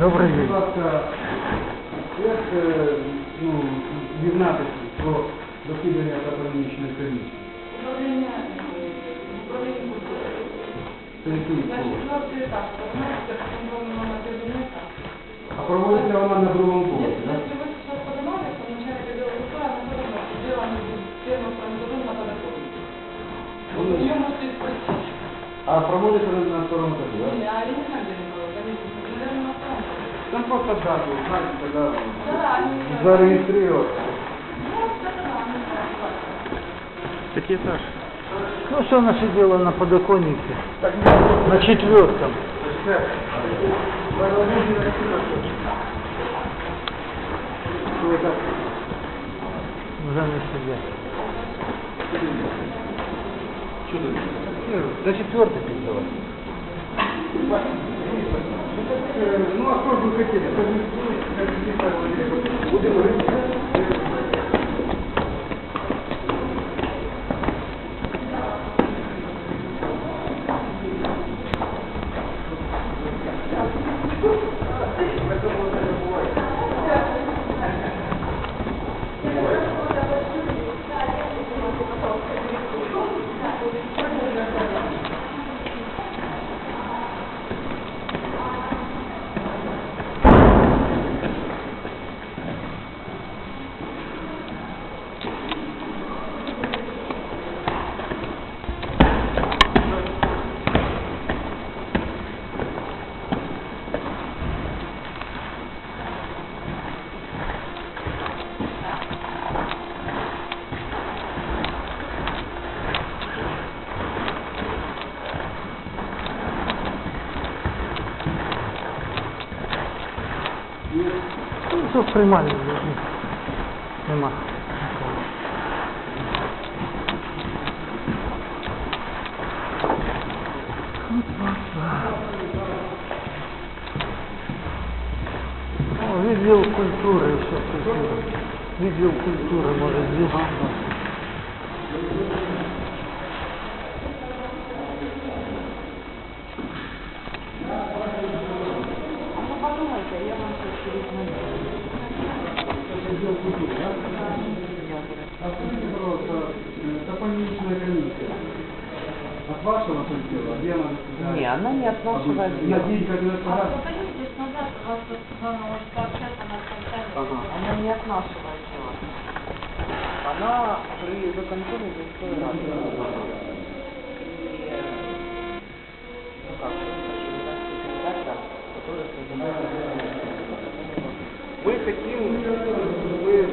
Добрий день. Будь ласка, як е, ну, дізнатися про засідання економічної комісії? Управління е, управління культури. Це який Значить, коло? у нас є так, проводиться контрольна номер кабінета. А проводиться вона на другому поверсі, так? Если вы сейчас поднимались, то начальник отдела культуры, она подумала, что дело не будет первым своим году на подоконнике. Ну, Вы ее можете спросить. А проводиться на, на второму этаже, так? Там просто дату, знаете, тогда Да, они... зарегистрировать. Ну, что-то да, они знают. Третий этаж. Ну, что наше дело на подоконнике? На четвертом. Уже не сидят. На четвертый пиздовать. Ну, а что же вы хотели? Будем рыбу. Ну, все. Нема. О, відділ культури, ще культура. Відділ культури, може, здесь. Ну, подумайте, я вам сейчас перезвоню. А скажите, пожалуйста, э, топонимичная комиссия от вашего отдела? Где она? Не, она не от нашего На отдела. день координации А раз? позвоните назад, вас может пообщаться на контакте. Она не от нашего отдела. Она при законкоме Земской Рады. И, э, ну как, который занимается Мы хотим, мы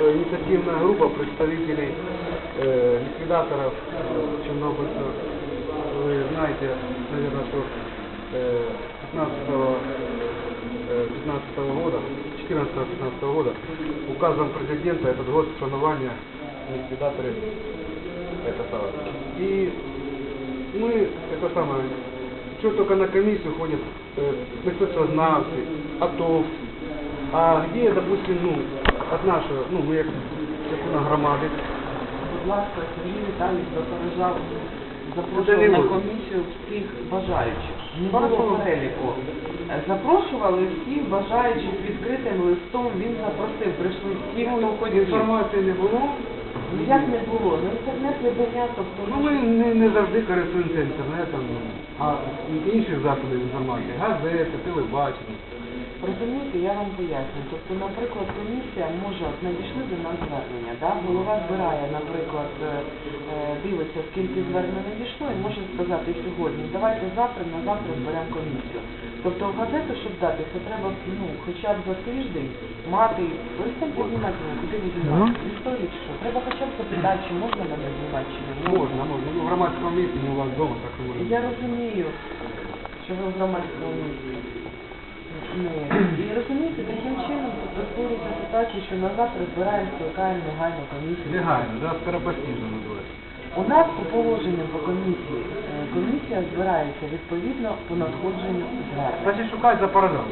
э, инициативная группа представителей э, ликвидаторов э, чернобыльцев. Вы знаете, наверное, что э, 15 э, 15 года, 14-15 года указом президента этот год шанования ликвидаторы это самое. И мы это самое, что только на комиссию ходят э, спецознавцы, атовцы, а где, допустим, ну, от нашего, ну, мы як частина громади, Будь ласка, Сергій Віталійович запереджав, запрошував на комісію всіх бажаючих. Не було переліку. Е, Запрошували всіх бажаючих відкритим листом, він запросив, прийшли всі, хто хотів. інформації не було, Ну як не було? Ну інтернет видання, тобто ну ми не, не завжди користуємося інтернетом, ну, а інших засобів інформації, газети, телебачення. Розумієте, я вам поясню. Тобто, наприклад, комісія може от надійшли до нас звернення, да? голова збирає, наприклад, е, е, дивиться, скільки звернень надійшло, і може сказати сьогодні, давайте завтра, на завтра зберемо комісію. Тобто в газету, щоб дати, це треба ну, хоча б за тиждень мати, перестаньте знімати, мене, куди ви знімаєте, історії чи що. Треба хоча б запитати, чи можна мене знімати, чи не можна. Можна, можна. Ну, в громадському місці, ну, у вас вдома так не. Я розумію, що ви в громадському місці. Ну, і розумієте, таким чином тобто створюється ситуація, що на завтра збираємо, скликаємо негайну комісію. Легально, да, скоропостижно називається. У нас по положенню по комісії, е, комісія збирається відповідно по надходженню звернень. Значить, шукати за параграф.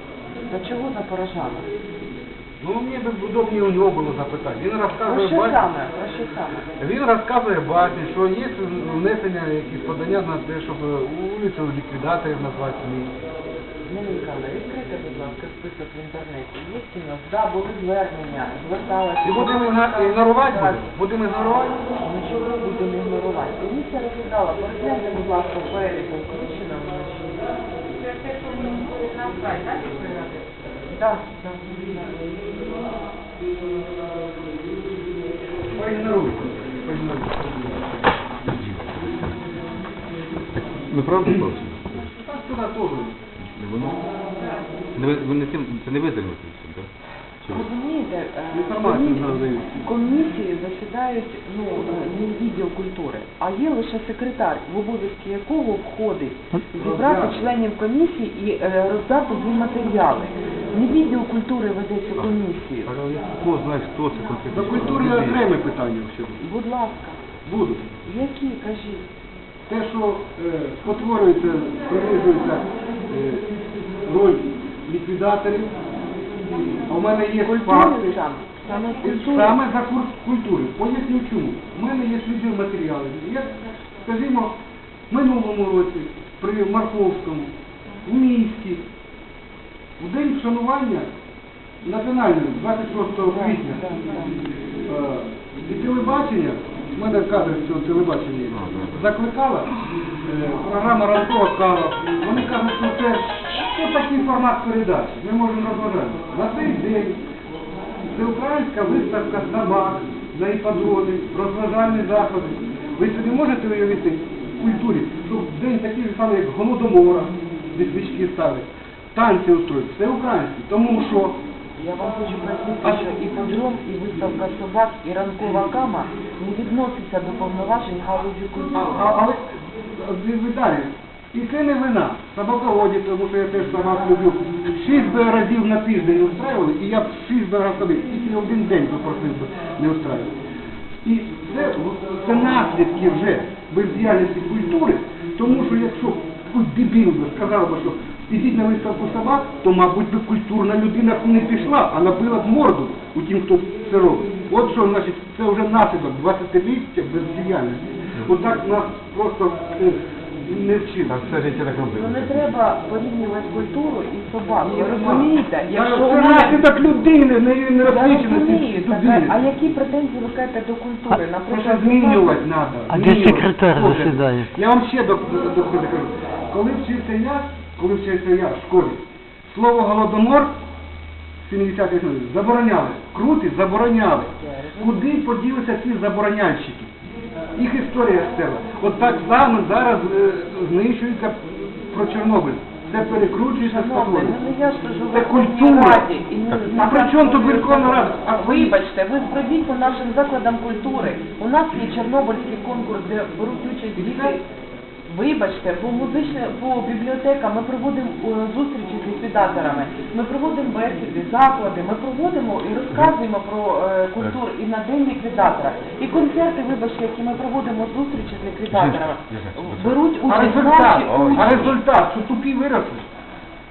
Та чого за порожана? Ну, мені б удобніше у нього було запитати. Він Про розказує що бачите, саме? Про що саме? Він розказує басні, що є внесення якісь подання на те, щоб вулицю ліквідаторів назвати в місті. Нелінкана, відкрийте, будь ласка, список в інтернеті. Є у нас, да, були звернення, зверталися. І будемо ігна- ігнорувати? Будемо? Будемо ігнорувати? Нічого не будемо ігнорувати. Комісія розглядала, перегляньте, будь ласка, в переліку включено. Це те, що ми на сайт, так. Так, так. Поігноруйте. Поігноруйте. Ми правда бачимо? Так сюди теж. Не воно? Не ви, ви не тим, це не ви займаєтеся, так? Чи ви? Розумієте, е, Інформацію комі- надають. комісії засідають ну, е, не відділ культури, а є лише секретар, в обов'язки якого входить зібрати членів комісії і е, роздати їм матеріали. Не відділ культури веде цю комісію. А я хто знає, хто це конкретно? До культури є окреме питання ще. Будь ласка, Будуть. які, кажіть. Те, що е, спотворюється, принижується е, роль ліквідаторів, а в мене є факти. саме, саме за курс культури. Поясню чому. У мене є відділ матеріалів. Є, скажімо, в минулому році при Марковському, у місті, в день вшанування національного 26 квітня е, телебачення, мене кадри цього телебачення закликала е, програма Ранкова кава. Вони кажуть, що це ну, такий формат передачі. Ми можемо розважати. На цей день всеукраїнська виставка собак на іпподромі, розважальні заходи. Ви собі можете уявити в культурі, що в день такий же самий, як голодомора, де свічки ставить, танці устроїть, все українське. Тому що Я вам хочу пояснити, що і подром, і виставка собак, і ранкова кама не відноситься до повноважень галузі культури. але е, Віталій, і це не вина. Собаководі, тому що я теж собак люблю. Шість би разів на тиждень устраювали, і я б шість би разів. Тільки один день попросив би не устраювати. І це, це наслідки вже бездіяльності культури, тому що якщо дебіл би сказав би, що ідіть на виставку собак, то, мабуть, би культурна людина не пішла, а набила б морду у тим, хто це робить. От що, значить, це вже наслідок 20-ліття бездіяльності. Отак нас просто е, не вчили. Так все життя так Ну робили. не треба порівнювати культуру і собак. Ви розумієте, якщо це мене... наслідок людини, не, не Я розліченості так, людини. а які претензії ви кажете до культури? Просто змінювати треба. А де секретар засідає? Я вам ще до, до, до кажу. Коли вчився я, коли вчився я в школі, слово голодомор 70-х років забороняли. Крути забороняли. Куди поділися ці забороняльщики? Їх історія стела. От так само зараз е, знищується про Чорнобиль. Це перекручується спотворюється. ну Це культура. А при чому тут Верховна Рада? А Вибачте, ви пройдіть по нашим закладам культури. У нас є Чорнобильський конкурс, де беруть участь діти. Вибачте, по музичне, по бібліотекам ми проводимо е, зустрічі з ліквідаторами, ми проводимо бесіди, заклади, ми проводимо і розказуємо про е, культур і на день ліквідатора. І концерти, вибачте, які ми проводимо зустрічі з ліквідаторами, беруть А результат, а результат, що тупі виросли.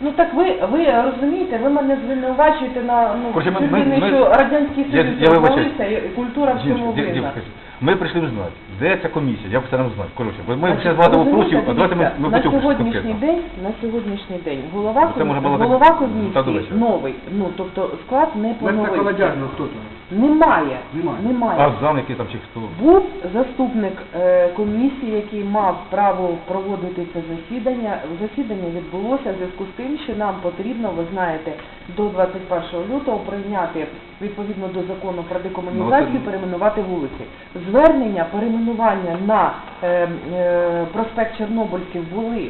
Ну так ви, ви розумієте, ви мене звинувачуєте на ну, Короче, ми- ми- ли ми- що Радянський Я- Союз я розвалився, і культура в цьому Дівчинка, винна. дівчинка, Ми прийшли знати, де ця комісія, я хочу нам знати. Коротше, бо ми ще багато розумієте, вопросів, а давайте ми, дивіться, ми на потім сьогоднішній конкретно. день, на сьогоднішній день голова, це може комісії, голова та до комісії вечора. новий, ну тобто склад не поновився. Колодяжна, хто там? Немає, Немає. немає. А зам, який там чи хто? Був заступник е, комісії, який мав право проводити це засідання. Засідання відбулося в зв'язку з тим, що нам потрібно, ви знаєте, до 21 лютого прийняти відповідно до закону про декомунізацію, Ну, це- перейменувати вулиці. Звернення перейменування на е, е, проспект Чорнобильський були.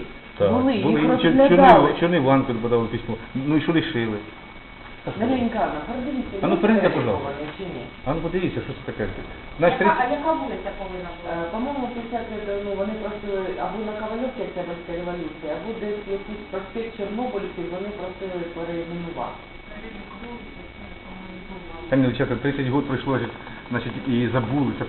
Були, їх розглядали. Чорниванку подали письмо. Ну і що рішили? Неленька, передивіться. А ну, є перейдіть, пожалуйста. вони чи ні? А ну подивіться, що це таке. Значить, 30... А яка вулиця повинна бути? Е, По-моєму, після цього, ну, вони просили або на Ковальовці Октябрьська революція, або десь якийсь проспект Чорнобильський, вони просили перейменувати. Там дівчата 30 років пройшло, значить, і забули. Це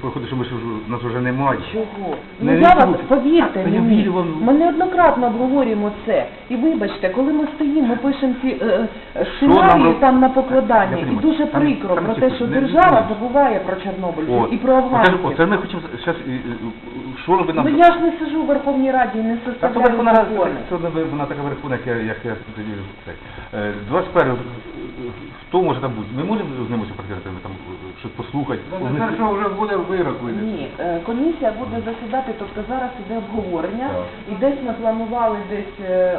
приходить, що ми ж уже- нас вже немає. Чого? Не Ну я вас, повірте Та я мені, вірю вам. ми неоднократно обговорюємо це. І вибачте, коли ми стоїмо, ми пишемо ці е, е, нам сценарії роб- там на Я покладання, і дуже Там- прикро там про те, що не- не- держава не- забуває про Чорнобильців і про Оце, афганців. оце ми хочемо зараз що робить нам? Ну я ж не сижу в Верховній Раді і не то составляю Верховна Рада, закони. це одна вона така Верховна, як я, як я тоді це. Е, 21 хто може там бути? Ми можемо з ними працювати, там, щось послухати? Це що вже буде вирок вийде. Ні, е, комісія буде засідати, тобто зараз іде обговорення, Так. і десь ми планували десь е,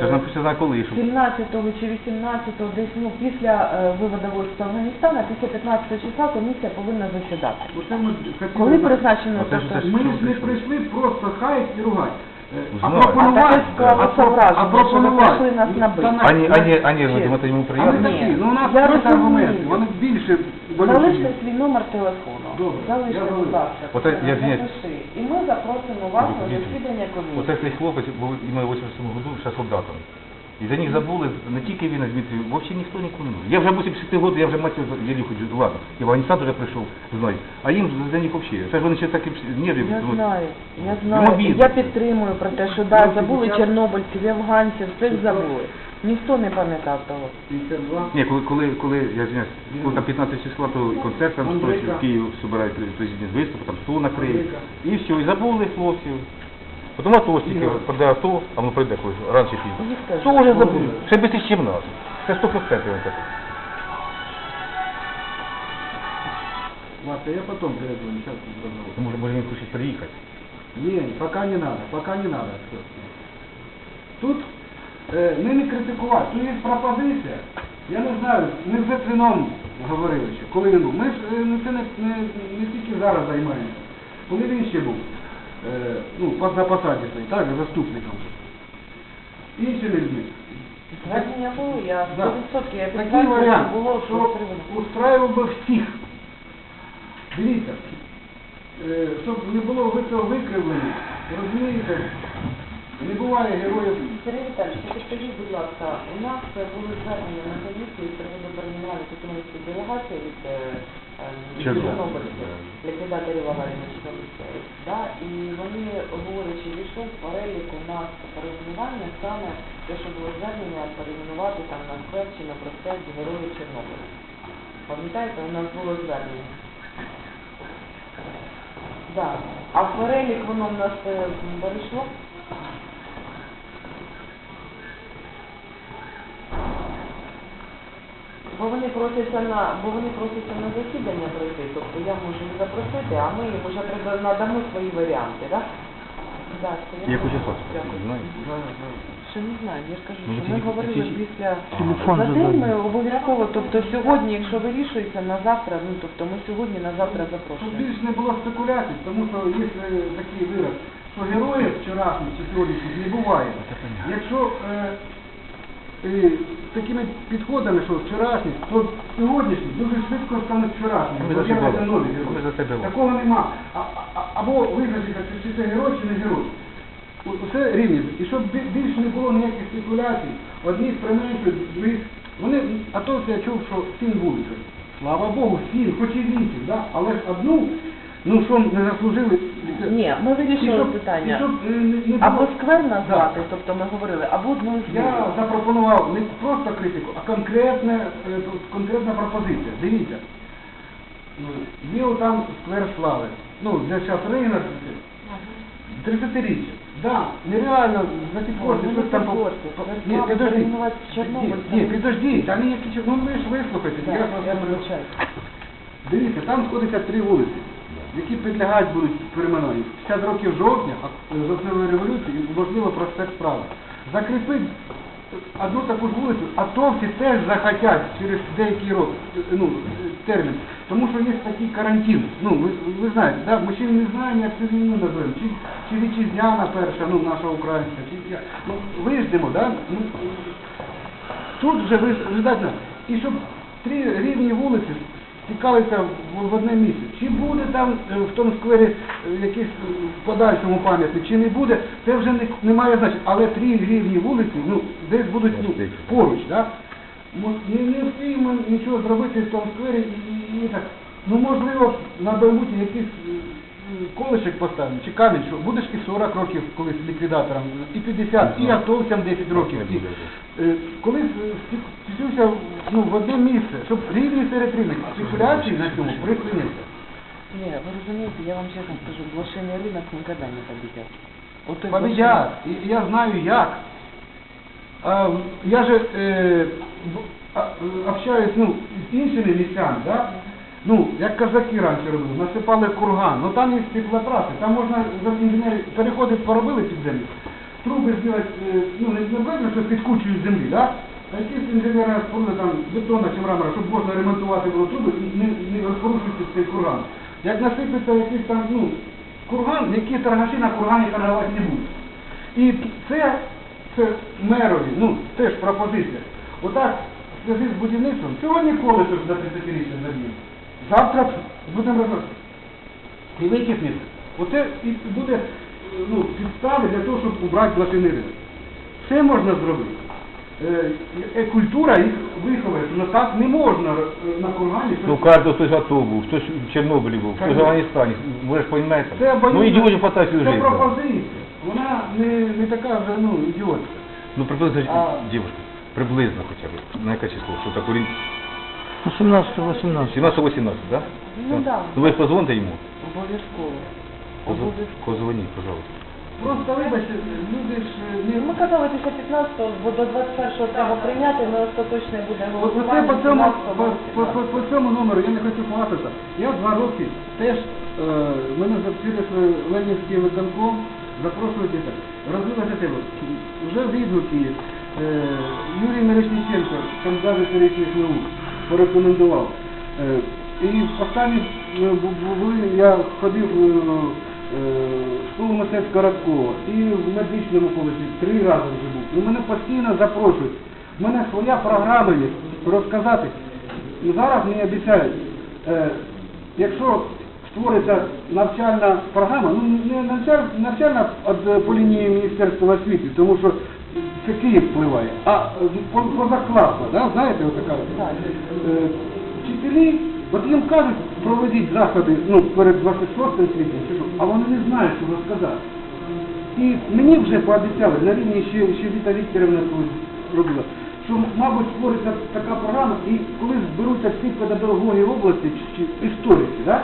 Це ж е, коли, щоб 17 чи 18 десь ну після е, виводу військ з Афганістана, після 15 числа комісія повинна засідати. Оце ми хотіли Коли призначено Оце ж тобто, те, Ми ж не прийшли просто хаять і ругать. Е, А Знаю. А таке склалося а про- враження, а що ви пропонувати. прийшли нас набити. Ані, ані, ані, Чесно. думаєте, йому А ми такі, ну у нас Я просто розумію. аргументи, вони більше. Залиште свій номер телефону. Добре, Залиште, я будь залишу. ласка. Оце, я звиняюсь. Запиши. І ми запросимо вас на засідання комісії. Оце цей хлопець бо в 87 году ще солдатом. І за них забули не тільки він, а Дмитрий, взагалі ніхто ніколи не знає. Я вже 80 років, я вже матір єлі ходжу, ладно, і в Афганістан вже прийшов, знаю. А їм за них взагалі. Це ж вони ще такі нервів. Я ну, знаю, я Ну, знаю. Я підтримую про те, що да, забули чорнобильців, і афганців, всіх забули. Ніхто не пам'ятав того. 52. Ні, коли, коли, коли я звиняюсь, коли там 15 числа, то концерт там в Київ збирають президент виступ, там стол накриють. І все, і забули хлопців. Потім АТО стільки, прийде АТО, а воно прийде колись, рано чи пізно. То вже забули. Ще більше, ніж нас. Це 100% він так. Вася, я потом перезвоню, сейчас разговор. Може, може він хоче приїхати. Не, пока не надо, пока не надо. Тут е, ми не критикувати, тут є пропозиція. Я не знаю, ми з Литвином говорили ще, коли він був. Ми ж е, ну, це не, не, не тільки зараз займаємося. Коли він ще був, ну, по- на посаді своїй, так, заступником. Іншими людьми. Звернення було, я Да. 100% я Такий варіант, було, що устраював би всіх. Дивіться, е, щоб не було ви цього викривлення, розумієте, не буває героїв. Сергій Віталійович, тільки скажіть, будь ласка, у нас е, були звернення на комісії з приводу перейменування Тетяновської делегації від е, е, Чорнобильців. Чорнобильців, ліквідаторів Чорнобильців. Да? І вони, говорячи, війшли в перелік у нас перейменування саме те, що було звернення перейменувати там на сквер чи на проспект Героїв Чорнобиля. Пам'ятаєте, у нас було звернення. Да. А в перелік воно в нас перейшло? Бо вони просяться на бо вони просяться на засідання пройти, тобто я можу їх запросити, а ми їм вже прida- надамо свої варіанти, так? Да? Да, Яку число? Знаю. Ще не знаю, я ж кажу, Ну, що ми говорили після Телефон за день ми обов'язково, тобто сьогодні, якщо вирішується на завтра, ну тобто ми сьогодні на завтра Щоб запрошуємо. більш не було спекуляцій, тому що є е, такий вираз, що героїв вчорашніх чи сьогоднішніх не буває. Якщо е, е, такими підходами, що вчорашні, то сьогоднішні дуже швидко стануть вчорашніми. Ми за нові герої. За. Такого нема. А, а, або визначити, чи це герой, чи не герой. Усе рівні. І щоб більше не було ніяких спекуляцій, одні применшують, другі. Вони, а то я чув, що сім вулиців. Слава Богу, сім, хоч і вісім, да? але ж одну, ну що не заслужили. Ні, ми вирішили щоб- питання. щоб, е, не- не Або було- сквер назвати, тобто ми говорили, або одну з Я запропонував не просто критику, а конкретне, е, конкретна пропозиція. Дивіться. Ну, Є там сквер слави. Ну, де зараз ринок, 30-річчя. Да, нереально за ті кошти, ну, щось не там... по- підгорте, по- сквер Ні, слави підожди. перейменувати в Чорнобиль, Ні, там- підожди, та ні, які... Ну ви ж вислухайте. Я просто- Дивіться, там сходяться три вулиці, які підлягають будуть перейменуванню. 50 років жовтня, е, жовтневої революції, і, можливо, проспект справи. Закріпить одну таку ж вулицю, атовці теж захотять через деякий рок, е, ну, термін. Тому що є такий карантин. Ну, ви, ви знаєте, да? ми ще не знаємо, як цю війну називаємо. Чи, чи вітчизняна перша, ну, наша українська, чи я- ну, виждемо, да? Ну, Тут вже ви ждать І щоб три рівні вулиці стікалися в, одне місце. Чи буде там е, в тому сквері е, якийсь е, в подальшому пам'ятник, чи не буде, це вже не, не має значення. Але три рівні вулиці, ну, десь будуть ну, поруч, да? Не, не встигнемо нічого зробити в тому сквері і, і, і так. Ну, можливо, на Баймуті е, колишек поставимо, чи камінь, що будеш і 40 років колись ліквідатором, і 50, і атовцям 10 років. І, Е, коли втюся ну, в одне місце, щоб рівні серед рівних, спекуляції на цьому припиниться. Не, вы разумеете, я вам честно скажу, блошиный рынок никогда не победят. Вот той Победят. І я знаю як. А, я же е, в- а, е, общаюсь ну, з іншими місцями, да? Ну, як казаки раніше робили, насипали курган, ну там є теплотраси, там можна інженери переходи поробили під землю, труби зробити, е, ну не видно, що підкучують землі, да? А якісь інженери спорили там бетона чи мрамора, щоб можна ремонтувати було труби і не, не розпорушити цей курган. Як насипеться якийсь там, ну, курган, які торгаші на кургані торгувати не будуть. І це, це мерові, ну, теж пропозиція. Отак, в зв'язку з будівництвом, сьогодні колесо ж за 30-річчя заб'ємо. Завтра будемо робити. І викиснеться. Оце і буде е, ну, підстави для того, щоб убрати блатини ринок. Все можна зробити. Е, е, культура їх виховує, що на так не можна е, на кургані. Ну, у каждого хтось АТО був, хтось в Чорнобилі був, хтось в Афганістані. Ви ж розумієте? Це Ну, ідіотів хватає всю Це пропозиція. Вона не, не така вже, ну, ідіотська. Ну, приблизно, А- дівчинка, приблизно хоча б. На яке число? Що так, орієнт- 18-18. 17-18, да? Ну да. Ну, ви позвоните йому. Обов'язково. Обов'язково. Позвоніть, пожалуйста. Просто вибачте, люди ж е, не... Ми казали після 15-го, бо до 21-го треба прийняти, але остаточне буде От голосування. По цьому, 17-го, по, по, по, по цьому номеру я не хочу платити. Я два роки теж, е, мене за через е, Ленінський виконком запрошують дітей. Розвилося тебе. Вже відгуки. Е, Юрій Мерещенко, кандидат історичних наук, порекомендував. Е, і останні е, бу- бу- були, я ходив е, в школу мистецтва Радкова і в медичному коледжі три рази вже був. І мене постійно запрошують. У мене своя програма є розказати. Ну, зараз мені обіцяють, якщо створиться навчальна програма, ну не навчальна, навчальна по лінії Міністерства освіти, тому що це Київ впливає, а е, по- позакласна, да, знаєте, отака. Е, вчителі, от їм кажуть, проведіть заходи ну, перед 26 квітня, а вони не знають, що розказати. І мені вже пообіцяли, на рівні ще, ще Віта Вікторівна робила, що, мабуть, створиться така програма, і коли зберуться всі педагоги області чи, чи історики, да,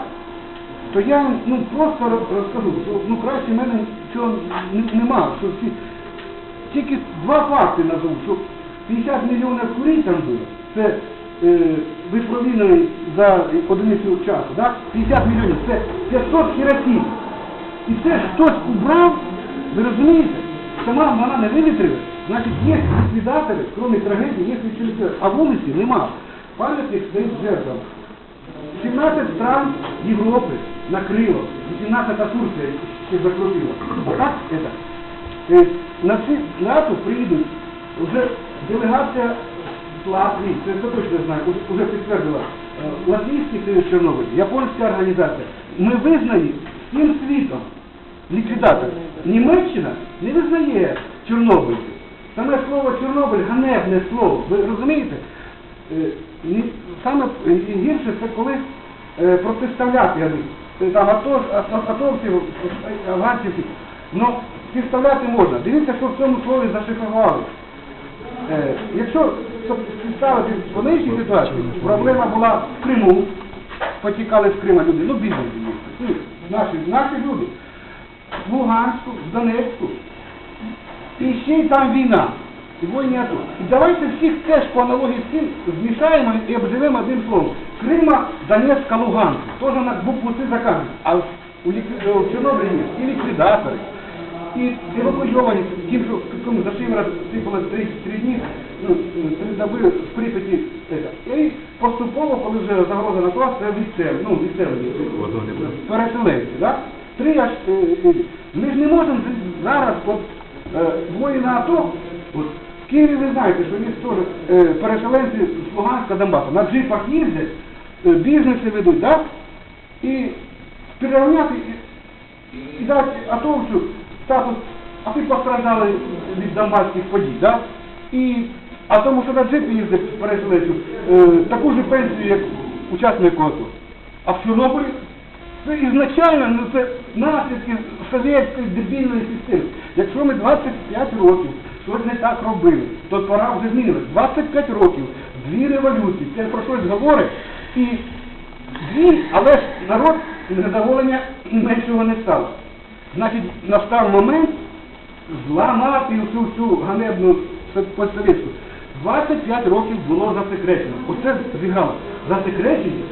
то я ну, просто розкажу, що ну, краще мене цього н- нема, що всі, тільки два факти назву, що 50 мільйонів курей там було, це е, ви провіли за одиницю часу, да? 50 мільйонів, це 500 хіросім. І це хтось убрав, ви розумієте? Сама вона не вивітрила. Значить, є ліквідатори, крім трагедії, є ліквідатори, а вулиці нема. Пам'ятник стоїть жертвам. 17 стран Європи накрило, 18 Турція ще закрутила. А так это. Е, На цю дату приїдуть вже делегація з Латвії, це я точно знаю, вже підтвердила, е, Латвійський союз Чорнобиль, японська організація. Ми визнані всім світом ліквідатор. Німеччина не визнає Чорнобильців. Саме слово Чорнобиль ганебне слово. Ви розумієте? Е, Саме гірше це коли протиставляти там ато, ато- атовців, афганців. Підставляти можна. Дивіться, що в цьому слові зашифрували. Е, якщо підставити в нинішній ситуації, проблема була в Криму, потікали з Крима люди, ну бізнес. Ну, наші, наші люди. В Луганську, в Донецьку. І ще й там війна. І воїни АТО. І давайте всіх теж по аналогії з цим змішаємо і обзивемо одним словом. Крима, Донецька, Луганська. Теж на букву С закажуть. А у, лікві- в Чорнобилі і ліквідатори, і евакуйовані, тим, що кому за шиворот раз сипало три, три дні, ну, три доби в Прип'яті. І поступово, коли вже загроза на клас, це відсел, ну, відселені. Переселенці, так? Три аж е, е, ми ж не можемо зараз, от е, воїни АТО, от, в Києві ви знаєте, що є теж е, переселенці з Луганська, Донбасу, на джипах їздять, е, бізнеси ведуть, так? І перерівняти і, і дати атовцю статус, а ти постраждали від донбаських подій, так? І, а тому, що на джипі їздить переселенцю, е, таку ж пенсію, як учаснику АТО. А в Чорнобилі це ізначально ну, це наслідки совєтської дебільної системи. Якщо ми 25 років щось не так робили, то пора вже змінилось. 25 років, дві революції, це про щось говорить. І дві, але ж народ незадоволення меншого не стало. Значить, настав момент зламати всю цю ганебну постсовєтську. 25 років було засекречено. Оце зіграло. Засекречення,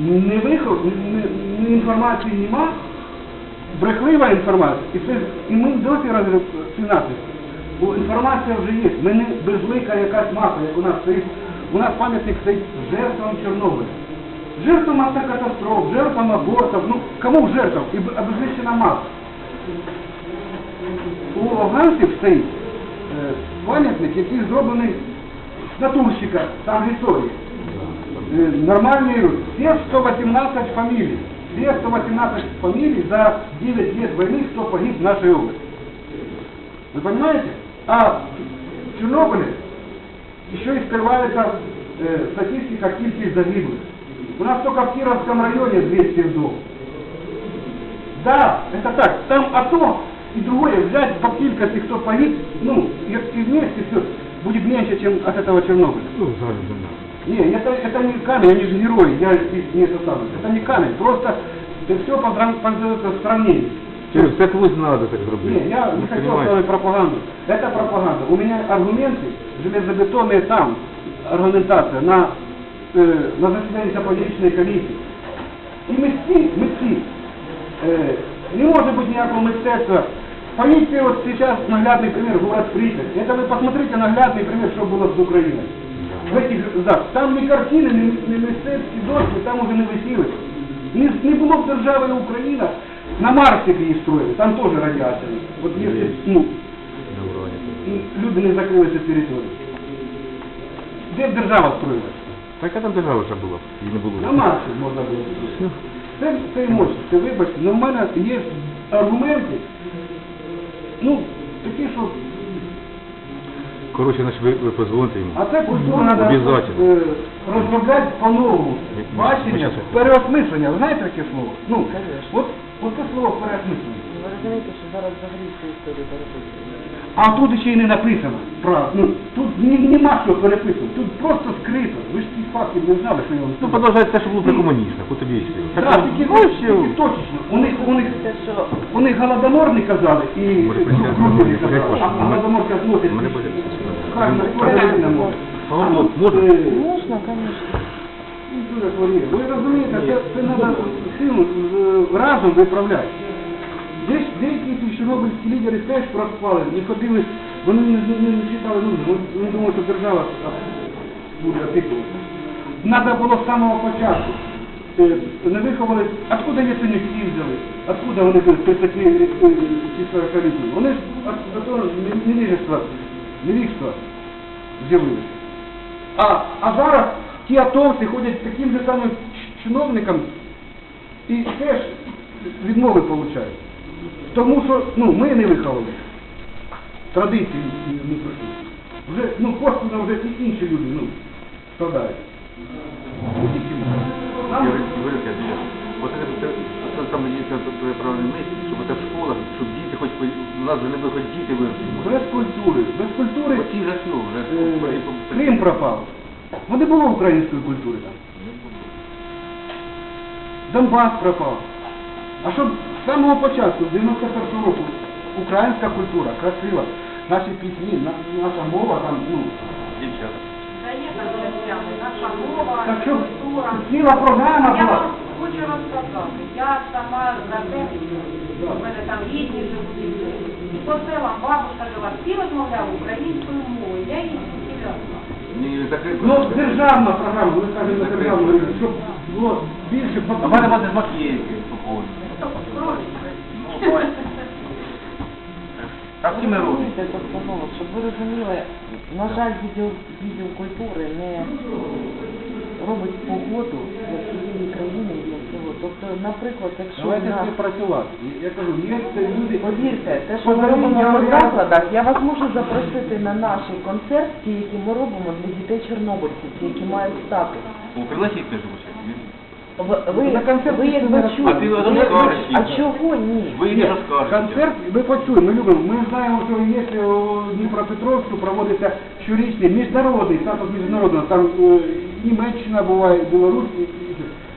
не виход, не, не інформації нема, брехлива інформація. І, це, і ми досі розпинати. Бо інформація вже є. Ми не безлика якась маса, як у нас стоїть. У нас пам'ятник стоїть жертвам Чорнобиля. Жертвам автокатастроф, жертвам абортів, ну кому жертв? І обезличена маса У афганців стоїть е, пам'ятник, який зроблений з натурщика, там в історії. Е, Нормальні люди. Все 118 фамилий. Все 118 фамилий за 9 лет войны, кто погиб в нашей области. Вы понимаете? А в Чернобыле еще и скрывается э, статистика кількість загиблых. У нас только в Кировском районе 200 вдов. Да, это так. Там одно и другое взять по кількости, кто погиб, ну, и, и вместе все будет меньше, чем от этого Чернобыля. Ну, зараз не знаю. Не, это, это не камень, они же герои, я их не это самое. Это не камень, просто это все подается в сравнении. Через так ви надо так зробити. Не, я не Ви хотел понимаете? с вами пропаганду. Это пропаганда. У меня аргументы железобетонные там, аргументация на, э, на заседании заповедничной комиссии. І митці, митці, е, не може бути ніякого мистецтва. Полиция вот сейчас наглядный пример, город Припять. Это вы посмотрите наглядный пример, что было с Украиной. В этих, да, там не картини, не, не мистецькі дошки, там уже не висіли. Не, не було б держави Україна, на Марсі б її строїли, там теж радіація. От якщо, ну, і люди не закрили цю територію. Де б держава строїлася? Так а там держава ще була, її не було. На Марсі можна було строїти. Це, це емоції, це вибачте, але в мене є аргументи, ну, такі, що Коротше, значить, ви, ви позвоните йому. А це культуру треба Обязательно. Розробляти по-новому. Бачення, переосмислення. Ви знаєте таке слово? Ну, от, от це слово переосмислення. Ви розумієте, що зараз взагалі всю історію переписують. А тут ще й не написано. Про, ну, тут ні, нема що переписувати. Тут просто скрито. Ви ж ці факти не знали, що я вам Ну, сказав. те, що було при комуністах, от тобі. Так, Так, тільки, ну, тільки точечно. У них, у них, Те, що у них голодомор не казали і Може, казали. А ми- голодомор носить. Мене буде Хай на Україна тут, можна? е, звісно. Ну. Ви розумієте, це, це треба силу е, разом виправляти. Десь деякі чорнобильські лідери теж проспали, не ходили, вони не, не, не читали люди, вони, вони думали, що держава а, буде опікуватися. Треба було з самого початку. Е, Не виховали, откуда ясенюки взяли, откуда вони були 30 чи 40 літні. Вони ж от- от того невіжества, невіжства з'явилися. А, а зараз ті атовці ходять таким же самим чиновникам і теж відмови получають. Тому що ну, ми не виховали. Традиції не пройшли. Вже, ну, косвенно вже і інші люди ну, страдають. Нам- Там є це правильне місце, щоб це в школах, щоб діти хоч по- у нас вже не би хоч діти виросли. Без культури. Без культури Оці вже все, вже е, Крим пропав. Ну, не було української культури там. Донбас пропав. А щоб з самого початку, з 91 року, українська культура, красива, наші пісні, на- наша мова там, ну, Дівчата. Наша мова, так щоб культура. ціла програма Я була. вам хочу розказати, я сама за те, у мене там рідні живуть, і по селам бабушка жила, всі розмовляли українською мовою, я її. Ні. Ну, державна програма, ми кажемо державну, щоб було більше А в мене буде з походу. Так всі ми робимо. Щоб ви розуміли, на жаль, відділ не робить погоду для всієї країни і для всього. Тобто, наприклад, якщо в Давайте нас, співпрацювати. Я кажу, є це люди. повірте, те, що ми робимо по закладах, я вас можу запросити на наш концерт, ті, які ми робимо для дітей чорнобильців, ті, які мають статус. У пригласіть теж звучить. Ви, ви, На концерт ви як не ви чуєте? А ти Ви- розкажеш А їм. чого ні? Ви не розкажете. Концерт ми почуємо, ми любимо. Ми знаємо, що є у Дніпропетровську проводиться щорічний міжнародний статус міжнародного. Там е, Німеччина буває, Білорусь, і,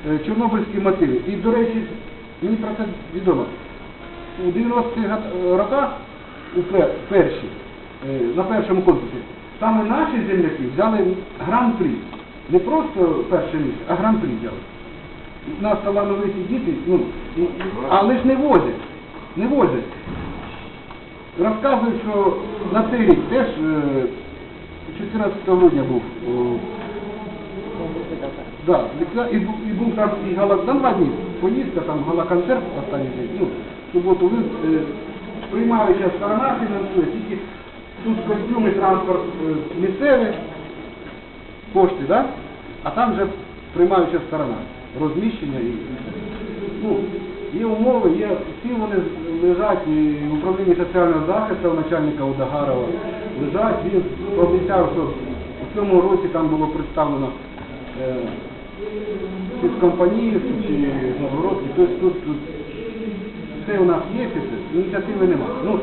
е, Чорнобильські мотиви. І, до речі, Мені про це відомо. У 90-х роках, у перші, е, на першому конкурсі, саме наші земляки взяли гран-прі. Не просто перше місце, а гран-прі взяли. У нас талановиті діти, ну, і- але ж не возять. Не возять. Розказують, що на цей рік теж е, 14 грудня був Да, ліквida- і, бу- і був там і гала, там два поїздка, там гала-концерт останній день, ну, в суботу ви, е, приймаюча сторона фінансує, тільки тут костюми, транспорт е, місцевий, кошти, да? а там вже приймаюча сторона, розміщення і, ну, є умови, є, всі вони лежать і в управлінні соціального захисту начальника Удагарова лежать, він пообіцяв, що в цьому році там було представлено з компанії, чи Новгородки, тобто тут, тут все у нас є, ініціативи немає. Ну,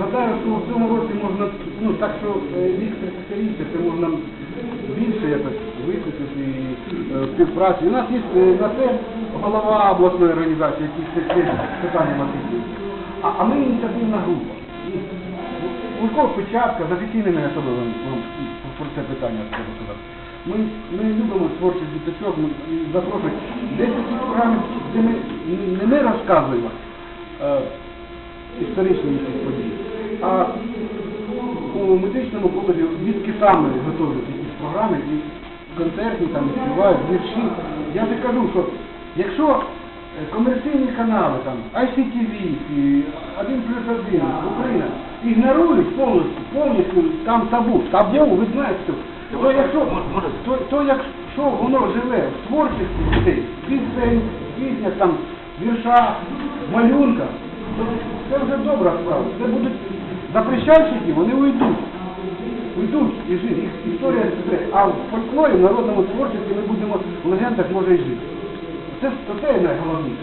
гадаю, що в цьому році можна, ну так що вік 30 це можна більше якось висвітлити і е, співпраці. У нас є е, на це голова обласної організації, це це питання описує. А, а ми ініціативна група. І Лужков Печатка з офіційними особами про це питання сказати. Ми, ми любимо творчість діточок, ми запрошуємо. Десь такі програми, де ми не ми розказуємо е, історичні події, а у медичному коледжі дітки самі готують якісь програми і концертні там співають, вірші. Я ж кажу, що якщо е, комерційні канали, там, ICTV, і 1 плюс 1, Україна, ігнорують повністю, повністю там табу, табу, ви знаєте, то якщо, то, то якщо воно живе в творчості дітей, пісень, піснях, там, вірша, малюнка, то це вже добра справа. Це будуть запрещальщики, вони уйдуть. Уйдуть і жити. Історія збере. А в фольклорі, в народному творчості ми будемо в легендах може і жити. Це, це найголовніше.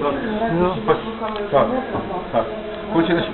Так, так, так. Хоче,